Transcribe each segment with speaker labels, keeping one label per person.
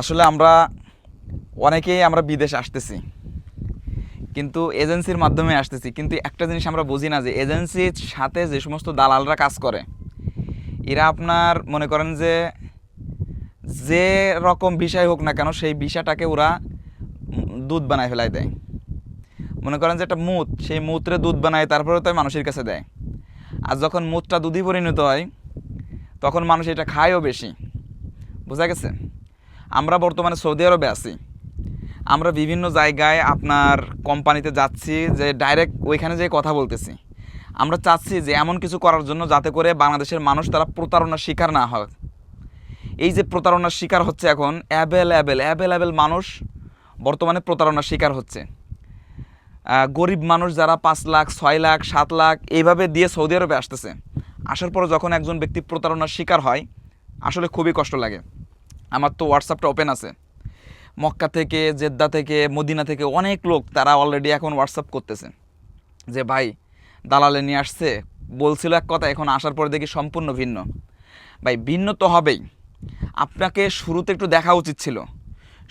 Speaker 1: আসলে আমরা অনেকেই আমরা বিদেশ আসতেছি। কিন্তু এজেন্সির মাধ্যমে আসতেছি। কিন্তু একটা জিনিস আমরা বুঝি না যে এজেন্সির সাথে যে সমস্ত দালালরা কাজ করে, এরা আপনার মনে করেন যে যে রকম বিষয় হোক না কেন সেই বিষয়টাকে ওরা দুধ বানায় ফেলাই দেয়। মনে করেন যে একটা মুত, সেই মুত্রে দুধ বানায়, তারপরে তো মানুষের কাছে দেয়। আর যখন মুতটা দুধই পরিণত হয়, তখন মানুষ এটা খায়ও বেশি। বোঝা গেছে? আমরা বর্তমানে সৌদি আরবে আছি। আমরা বিভিন্ন জায়গায় আপনার কোম্পানিতে যাচ্ছি যে ডাইরেক্ট ওইখানে যেয়ে কথা বলতেছি। আমরা চাচ্ছি যে এমন কিছু করার জন্য যাতে করে বাংলাদেশের মানুষ তারা প্রতারণার শিকার না হয়। এই যে প্রতারণার শিকার হচ্ছে এখন অ্যাভেলেবেল অ্যাভেলেবেল মানুষ বর্তমানে প্রতারণার শিকার হচ্ছে। গরিব মানুষ যারা পাঁচ লাখ, ছয় লাখ, সাত লাখ এইভাবে দিয়ে সৌদি আরবে আসতেছে। আসার পরে যখন একজন ব্যক্তি প্রতারণার শিকার হয়, আসলে খুবই কষ্ট লাগে। আমার তো হোয়াটসঅ্যাপটা ওপেন আছে। মক্কা থেকে, জেদ্দা থেকে, মদিনা থেকে অনেক লোক তারা অলরেডি এখন হোয়াটসঅ্যাপ করতেছে। যে ভাই, দালালে নিয়ে আসছে। বলছিল এক কথা, এখন আসার পরে দেখি সম্পূর্ণ ভিন্ন। ভাই, ভিন্ন তো হবেই। আপনাকে শুরুতে একটু দেখা উচিত ছিল।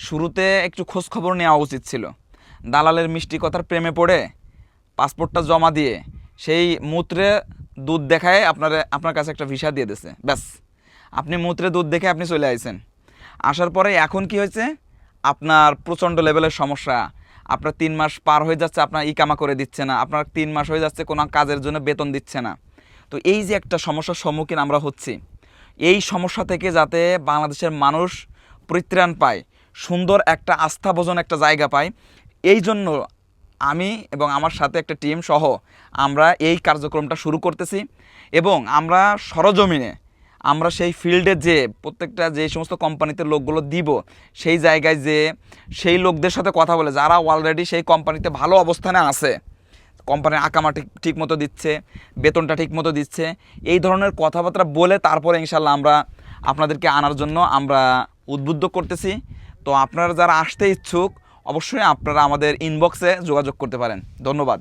Speaker 1: শুরুতে একটু খোঁজ খবর নেওয়া উচিত ছিল। দালালের মিষ্টি কথার প্রেমে পড়ে, পাসপোর্টটা জমা দিয়ে, সেই মূত্রে দুধ দেখায় আপনার আপনার কাছে একটা ভিসা দিয়ে দিছে ব্যাস। আপনি মূত্রে দুধ দেখে আপনি চলে আইছেন। আসার পরে এখন কি হয়েছে? আপনার প্রচণ্ড লেভেলের সমস্যা। আপনার তিন মাস পার হয়ে যাচ্ছে, আপনার ইকামা করে দিচ্ছে না। আপনার তিন মাস হয়ে যাচ্ছে, কোনো কাজের জন্য বেতন দিচ্ছে না। তো এই যে একটা সমস্যার সম্মুখীন আমরা হচ্ছি, এই সমস্যা থেকে যাতে বাংলাদেশের মানুষ পরিত্রাণ পায়, সুন্দর একটা আস্থাভোজন একটা জায়গা পায়, এই জন্য আমি এবং আমার সাথে একটা টিম সহ আমরা এই কার্যক্রমটা শুরু করতেছি এবং আমরা সরজমিনে আমরা সেই ফিল্ডে যে প্রত্যেকটা যে সমস্ত কোম্পানিতে লোকগুলো দিব, সেই জায়গায় যে সেই লোকদের সাথে কথা বলে, যারা অলরেডি সেই কোম্পানিতে ভালো অবস্থানে আছে কোম্পানির আকামা ঠিক ঠিক মতো দিচ্ছে, বেতনটা ঠিক মতো দিচ্ছে, এই ধরনের কথাবার্তা বলে তারপরে ইনশাল্লাহ আমরা আপনাদেরকে আনার জন্য আমরা উদ্বুদ্ধ করতেছি। তো আপনারা যারা আসতে ইচ্ছুক, অবশ্যই আপনারা আমাদের ইনবক্সে যোগাযোগ করতে পারেন। ধন্যবাদ।